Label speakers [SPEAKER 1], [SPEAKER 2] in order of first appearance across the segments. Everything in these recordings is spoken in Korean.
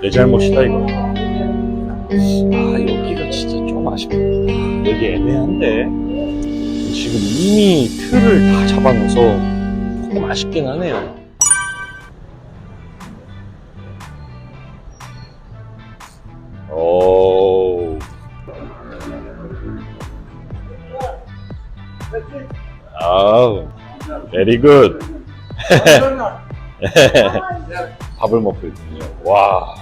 [SPEAKER 1] 내 잘못이다 이거. 아 여기가 진짜 좀 아쉽다. 여기 애매한데 지금 이미 틀을 다 잡아놔서 조금 아쉽긴 하네요. 오. 아우, very good. 밥을 먹고 있군요. 와,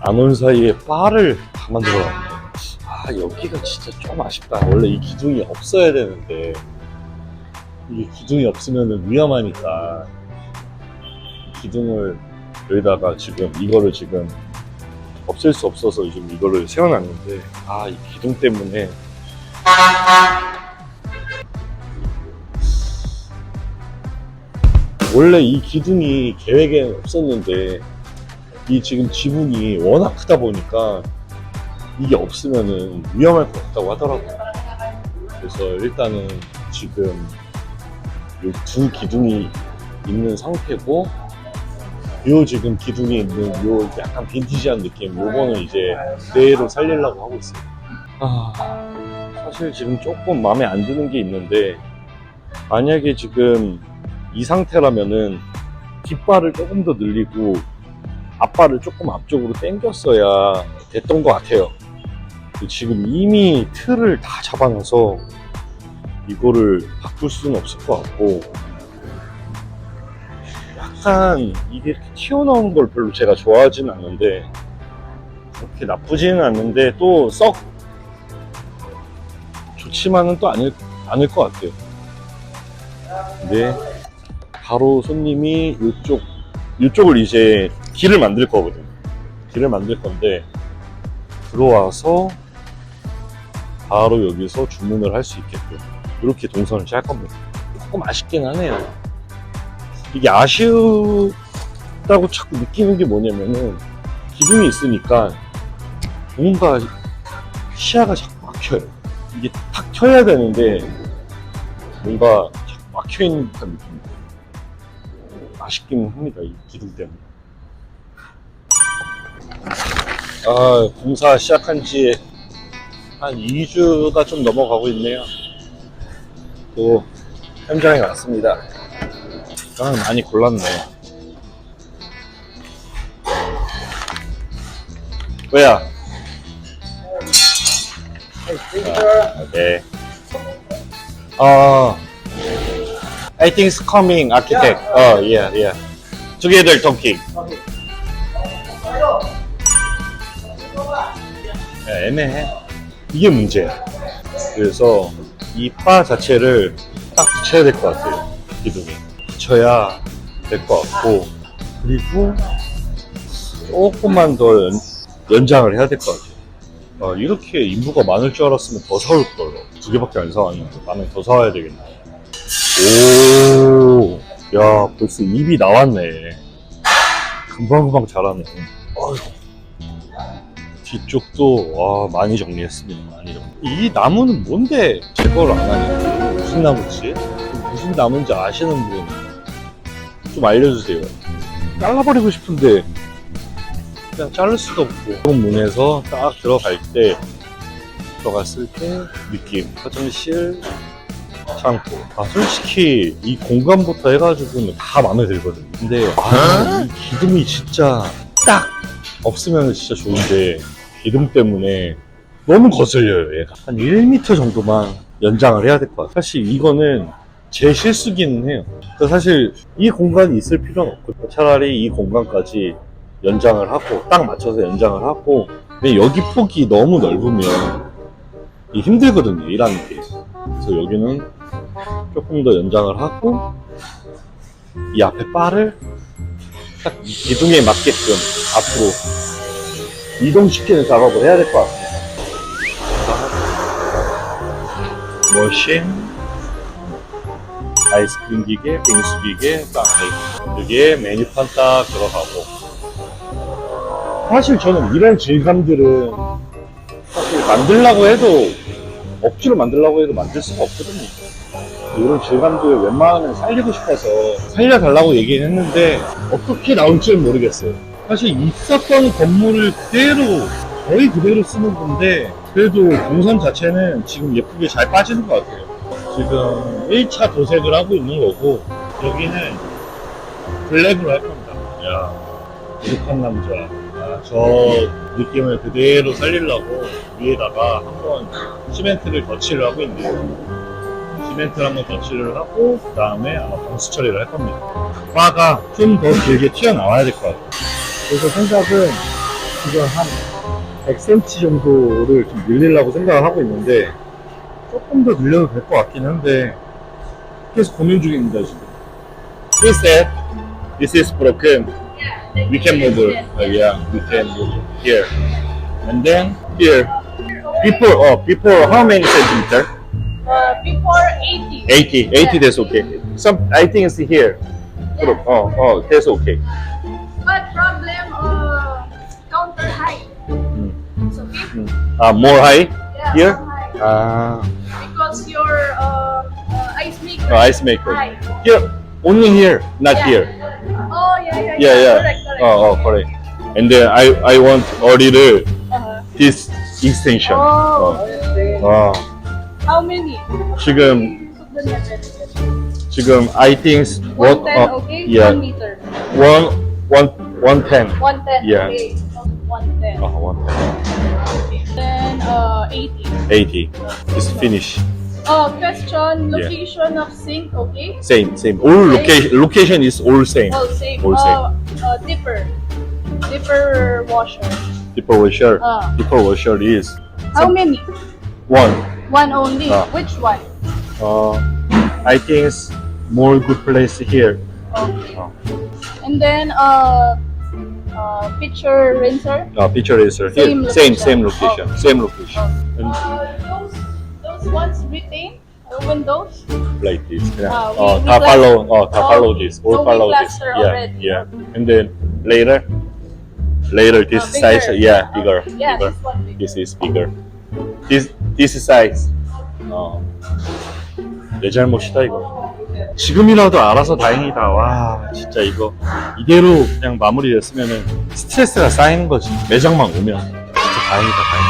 [SPEAKER 1] 안 온 사이에 바를 다 만들어 놨네. 아, 여기가 진짜 좀 아쉽다. 원래 이 기둥이 없어야 되는데, 이게 기둥이 없으면 위험하니까, 기둥을 여기다가 지금 이거를 지금 없앨 수 없어서 지금 이거를 세워놨는데, 아, 이 기둥 때문에 원래 이 기둥이 계획에 없었는데 이 지금 지붕이 워낙 크다 보니까 이게 없으면은 위험할 것 같다고 하더라고요. 그래서 일단은 지금 요두 기둥이 있는 상태고 요 지금 기둥이 있는 요 약간 빈티지한 느낌 요거는 이제 그대로 살리려고 하고 있어요. 아 사실 지금 조금 마음에 안 드는 게 있는데 만약에 지금 이 상태라면은 뒷발을 조금 더 늘리고 앞발을 조금 앞쪽으로 당겼어야 됐던 것 같아요. 지금 이미 틀을 다 잡아놔서 이거를 바꿀 수는 없을 것 같고 약간 이게 이렇게 튀어나오는 걸 별로 제가 좋아하지는 않는데 그렇게 나쁘지는 않는데 또 썩 좋지만은 또 아닐, 아닐 것 같아요. 근데 바로 손님이 이쪽 이쪽을 이제 길을 만들 거거든요. 길을 만들 건데 들어와서 바로 여기서 주문을 할 수 있게끔 이렇게 동선을 짤 겁니다. 조금 아쉽긴 하네요. 이게 아쉬우다고 자꾸 느끼는 게 뭐냐면은 기둥이 있으니까 뭔가 시야가 자꾸 막혀요. 이게 탁 켜야 되는데 뭔가 자꾸 막혀 있는 듯한 느낌. 아쉽긴 합니다. 이 기둥 때문에. 아, 공사 시작한 지 한 2주가 좀 넘어가고 있네요. 또 현장에 왔습니다. 아, 많이 골랐네. 뭐야? 아, 네. 어, I think it's coming architect. Oh, yeah, yeah. Together talking. 야, 애매해. 이게 문제야. 그래서 이 바 자체를 딱 붙여야 될 것 같아요. 기둥에. 붙여야 될 것 같고. 그리고 조금만 더 연, 연장을 해야 될 것 같아요. 아, 이렇게 인부가 많을 줄 알았으면 더 사올 걸. 두 개밖에 안 사왔는데 만약에 더 사와야 되겠네. 오, 야, 벌써 입이 나왔네. 금방금방 자라네. 뒤쪽도, 와, 많이 정리했습니다. 많이 정리. 이 나무는 뭔데 제거를 안 하냐? 무슨 나무지? 무슨 나무인지 아시는 분 좀 알려주세요. 잘라버리고 싶은데, 그냥 자를 수도 없고. 문에서 딱 들어갈 때, 들어갔을 때 느낌. 화장실, 창고. 아, 솔직히 이 공간부터 해가지고는 다 마음에 들거든요. 근데 아, 이 기둥이 진짜 딱 없으면 진짜 좋은데 기둥 때문에 너무 거슬려요, 얘가. 한 1m 정도만 연장을 해야 될 것 같아요. 사실 이거는 제 실수기는 해요. 그러니까 사실 이 공간이 있을 필요는 없고 차라리 이 공간까지 연장을 하고 딱 맞춰서 연장을 하고 근데 여기 폭이 너무 넓으면 힘들거든요, 일하는 게. 그래서 여기는 조금 더 연장을 하고 이 앞에 바를 딱 이 기둥에 맞게끔 앞으로 이동시키는 작업을 해야 될 것 같아요. 머신, 아이스크림 기계, 빙수 기계, 빵 여기에 메뉴판 딱 들어가고 사실 저는 이런 질감들은 사실 만들려고 해도 억지로 만들려고 해도 만들 수가 없거든요. 이런 질감들 웬만하면 살리고 싶어서 살려달라고 얘기는 했는데 어떻게 나올지는 모르겠어요. 사실 있었던 건물을 그대로 거의 그대로 쓰는 건데 그래도 동선 자체는 지금 예쁘게 잘 빠지는 것 같아요. 지금 1차 도색을 하고 있는 거고 여기는 블랙으로 할 겁니다. 야, 부족한 남자. 아, 저 느낌을 그대로 살리려고 위에다가 한번 시멘트를 덧칠을 하고 있네요. 시멘트를 한번 덧칠을 하고 그 다음에 아마 방수 처리를 할 겁니다. 바가 좀 더 길게 튀어나와야 될 것 같아요. 그래서 생각은 지금 한 100cm 정도를 좀 늘리려고 생각을 하고 있는데 조금 더 늘려도 될 것 같긴 한데 계속 고민 중입니다 지금. He said this is broken. We can move it. Uh, yeah, we can move it here. And then here. Before, oh, before how many centimeter?
[SPEAKER 2] Uh, before 80.
[SPEAKER 1] 80. 80 that's okay. Some, I think it's here.
[SPEAKER 2] Yeah.
[SPEAKER 1] Oh, oh, that's okay.
[SPEAKER 2] But problem, uh, counter high.
[SPEAKER 1] Mm.
[SPEAKER 2] So if
[SPEAKER 1] Uh, more high
[SPEAKER 2] yeah,
[SPEAKER 1] here?
[SPEAKER 2] height.
[SPEAKER 1] Ah,
[SPEAKER 2] because your uh, uh, ice maker.
[SPEAKER 1] Oh, ice maker.
[SPEAKER 2] High.
[SPEAKER 1] here. Only here, not
[SPEAKER 2] Yeah.
[SPEAKER 1] here.
[SPEAKER 2] Oh yeah yeah
[SPEAKER 1] Yeah, yeah.
[SPEAKER 2] Correct correct.
[SPEAKER 1] Oh, oh, correct. And then I, I want a little
[SPEAKER 2] Uh-huh.
[SPEAKER 1] this extension.
[SPEAKER 2] Oh.
[SPEAKER 1] 아,
[SPEAKER 2] How many?
[SPEAKER 1] 지금
[SPEAKER 2] Sudan na pwede.
[SPEAKER 1] 지금 I think what
[SPEAKER 2] 110
[SPEAKER 1] uh,
[SPEAKER 2] okay?
[SPEAKER 1] yeah
[SPEAKER 2] 1 meter.
[SPEAKER 1] one one one ten.
[SPEAKER 2] 110
[SPEAKER 1] Yeah.
[SPEAKER 2] okay. 110.
[SPEAKER 1] Oh, one ten.
[SPEAKER 2] Then uh 80.
[SPEAKER 1] Eighty. It's finished.
[SPEAKER 2] Oh, question
[SPEAKER 1] Yeah.
[SPEAKER 2] location of sink, okay?
[SPEAKER 1] Same, same. All location location is all same.
[SPEAKER 2] All same.
[SPEAKER 1] All same.
[SPEAKER 2] Uh, uh, dipper. Dipper washer.
[SPEAKER 1] People washer.
[SPEAKER 2] Ah.
[SPEAKER 1] People washer is
[SPEAKER 2] How many?
[SPEAKER 1] one.
[SPEAKER 2] one only.
[SPEAKER 1] Ah.
[SPEAKER 2] Which one?
[SPEAKER 1] Uh, I think it's more good place here.
[SPEAKER 2] Okay.
[SPEAKER 1] Oh.
[SPEAKER 2] And then uh, uh, pitcher rinser.
[SPEAKER 1] Uh, picture is here.
[SPEAKER 2] Same
[SPEAKER 1] Same,
[SPEAKER 2] location.
[SPEAKER 1] same location. Same location. And
[SPEAKER 2] Uh, those those ones retain uh, windows.
[SPEAKER 1] like this. Yeah.
[SPEAKER 2] Ah, we-
[SPEAKER 1] uh,
[SPEAKER 2] we
[SPEAKER 1] 다
[SPEAKER 2] plas-.
[SPEAKER 1] Uh, 다
[SPEAKER 2] Oh.
[SPEAKER 1] All
[SPEAKER 2] so we
[SPEAKER 1] follow this.
[SPEAKER 2] plaster
[SPEAKER 1] Yeah,
[SPEAKER 2] already.
[SPEAKER 1] yeah. And then later, later this
[SPEAKER 2] Ah, bigger.
[SPEAKER 1] size. Yeah, bigger.
[SPEAKER 2] Yeah,
[SPEAKER 1] bigger.
[SPEAKER 2] this one bigger.
[SPEAKER 1] This is bigger. This this size. 어. 내 잘못이다 이거. 지금이라도 알아서 다행이다. 와 진짜 이거 이대로 그냥 마무리됐으면은 스트레스가 쌓이는 거지. 매장만 오면 진짜 다행이다 다행.